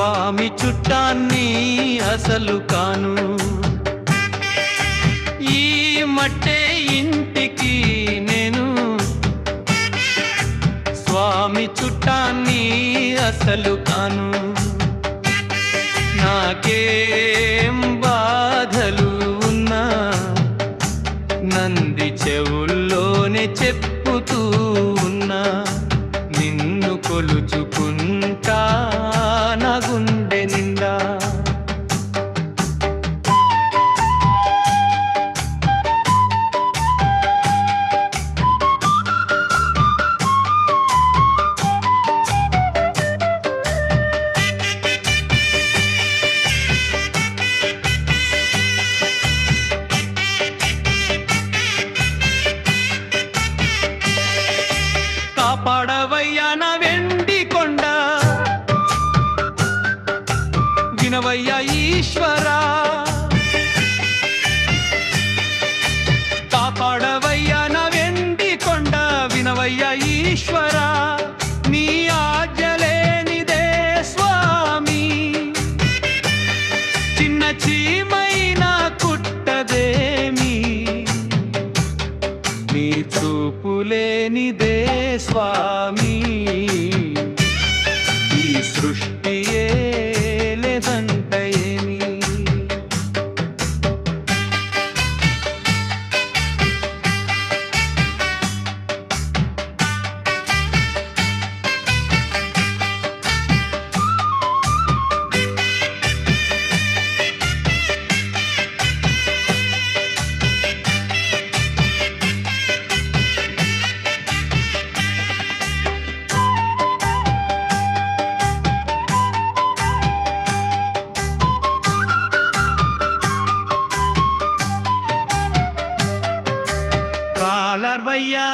స్వామి చుట్టాన్ని అసలు కాను. ఈ మట్టే ఇంటికి నేను. స్వామి చుట్టాన్ని అసలు కాను. నాకేం బాధలు ఉన్నా. నంది చెవుల్లోనే చెప్పి ఈ సృష్టి ஐயா